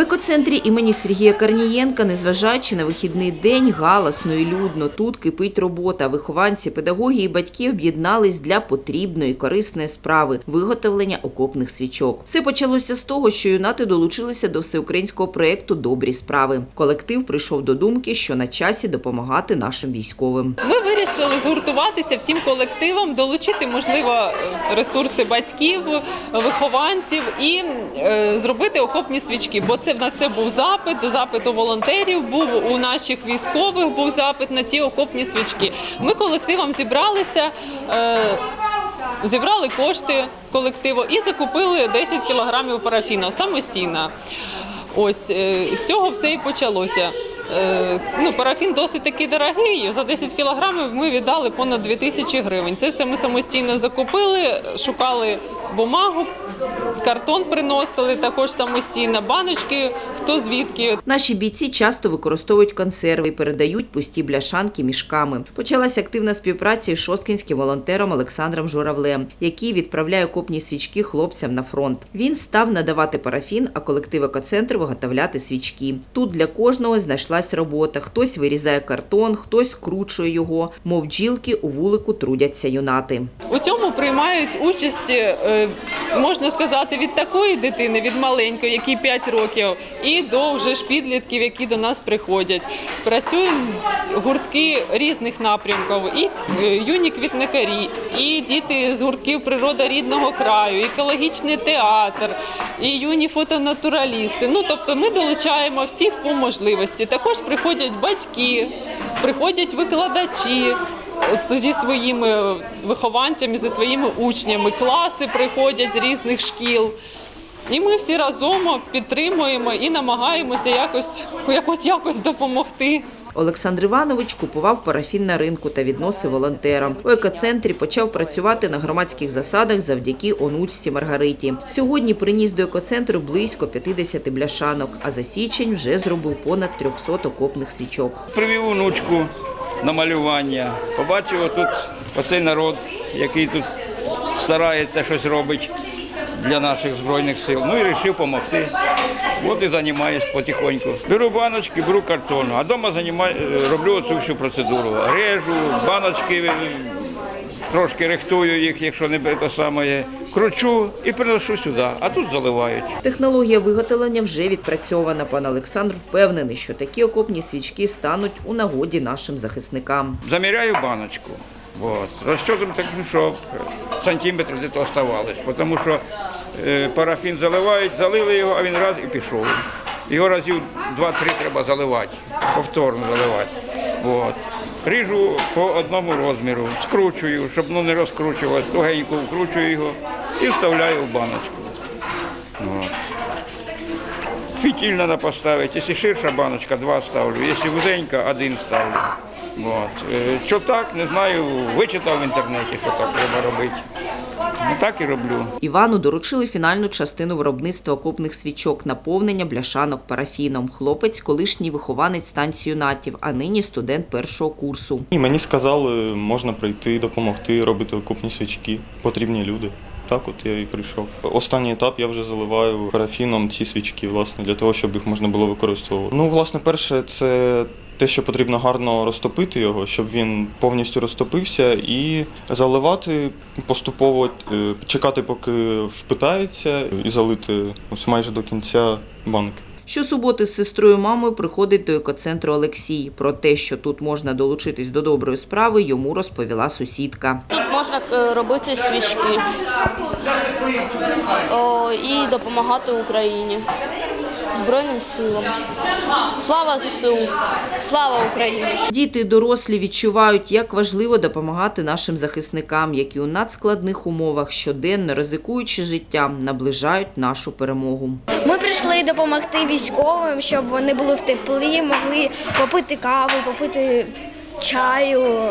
Екоцентрі імені Сергія Карнієнка, незважаючи на вихідний день, галасно і людно. Тут кипить робота. Вихованці, педагоги і батьки об'єднались для потрібної, корисної справи – виготовлення окопних свічок. Все почалося з того, що юнати долучилися до всеукраїнського проєкту «Добрі справи». Колектив прийшов до думки, що на часі допомагати нашим військовим. Ми вирішили згуртуватися всім колективом, долучити, можливо, ресурси батьків, вихованців і е, зробити окопні свічки. Бо це на це був запит, запит у волонтерів, був у наших військових, був запит на ці окопні свічки. Ми колективом зібралися. Е, Зібрали кошти колективу і закупили 10 кілограмів парафіну самостійно. Ось е, з цього все і почалося. Е, Ну, парафін досить таки дорогий. За 10 кілограмів ми віддали понад 2 тисячі гривень. Це все ми самостійно закупили, шукали бумагу, картон приносили також самостійно, баночки, хто звідки. Наші бійці часто використовують консерви і передають пусті бляшанки мішками. Почалася активна співпраця із шосткінським волонтером Олександром Журавлем, який відправляє окопні свічки хлопцям на фронт. Він став надавати парафін, а колектив екоцентру виготовляти свічки. Тут для кожного знайшлась робота. Хтось вирізає картон, хтось скручує його. Мов бджілки у вулику трудяться юнати. У цьому приймають участь, е, можна сказати, від такої дитини, від маленької, якій 5 років, і до вже ж підлітків, які до нас приходять. Працюють гуртки різних напрямків, і е, юні квітникарі, і діти з гуртків природа рідного краю, екологічний театр, і юні фотонатуралісти. Ну тобто ми долучаємо всіх по можливості. Також приходять батьки, приходять викладачі зі своїми вихованцями, зі своїми учнями. Класи приходять з різних шкіл. І ми всі разом підтримуємо і намагаємося якось, якось, якось допомогти. Олександр Іванович купував парафін на ринку та відносив волонтерам. У екоцентрі почав працювати на громадських засадах завдяки онучці Маргариті. Сьогодні приніс до екоцентру близько 50 бляшанок, а за січень вже зробив понад 300 окопних свічок. Привів онучку на малювання. Побачив тут оцей народ, який тут старається щось робить для наших збройних сил. Ну і вирішив допомогти. От і займаюся потихоньку. Беру баночки, беру картон, а вдома займаю, роблю цю всю процедуру. Режу, баночки, е, трошки рихтую їх, якщо не те саме. Кручу і приношу сюди, а тут заливають. Технологія виготовлення вже відпрацьована. Пан Олександр впевнений, що такі окопні свічки стануть у нагоді нашим захисникам. замеряю баночку. Вот. Расчетом так, ну, що сантиметр десь оставалось. Тому що е, парафін заливають, залили його, а він раз і пішов. Його разів 2-3 треба заливати, повторно заливати. Вот. Ріжу по одному розміру, скручую, щоб ну, не розкручувати, тугенько вкручую його і вставляю в баночку. Вот. Фітіль треба поставити. Якщо ширша баночка, два ставлю. Якщо вузенька, один ставлю. От. Е, Що так, не знаю, вичитав в інтернеті, що так треба робити. Ну, так і роблю. Івану доручили фінальну частину виробництва окопних свічок, наповнення бляшанок парафіном. Хлопець – колишній вихованець станції юнатів, а нині студент першого курсу. І мені сказали, можна прийти, допомогти, робити окупні свічки. Потрібні люди. Так от я і прийшов. Останній етап я вже заливаю парафіном ці свічки, власне, для того, щоб їх можна було використовувати. Ну, власне, перше, це те, що потрібно гарно розтопити його, щоб він повністю розтопився, і заливати поступово, е, чекати, поки впитається, і залити ось майже до кінця банки. Щосуботи з сестрою мамою приходить до екоцентру Олексій. Про те, що тут можна долучитись до доброї справи, йому розповіла сусідка. Можна е, робити свічки О, і допомагати Україні, Збройним силам. Слава ЗСУ! Слава Україні! Діти дорослі відчувають, як важливо допомагати нашим захисникам, які у надскладних умовах щоденно ризикуючи життям, наближають нашу перемогу. Ми прийшли допомогти військовим, щоб вони були в теплі, могли попити каву, попити чаю,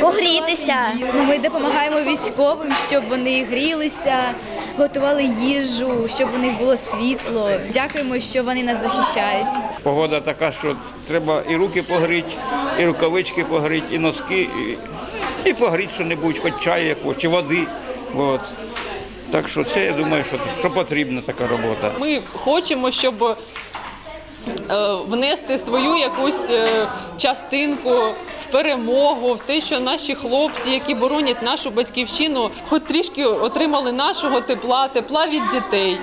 погрітися. Ну, ми допомагаємо військовим, щоб вони грілися, готували їжу, щоб у них було світло. Дякуємо, що вони нас захищають. Погода така, що треба і руки погріти, і рукавички погріти, і носки, і, і погріти що-небудь, хоч чаю якогось, чи води. От. Так що це я думаю, що, що потрібна така робота. Ми хочемо, щоб е, внести свою якусь е, частинку перемогу, в те, що наші хлопці, які боронять нашу батьківщину, хоч трішки отримали нашого тепла, тепла від дітей.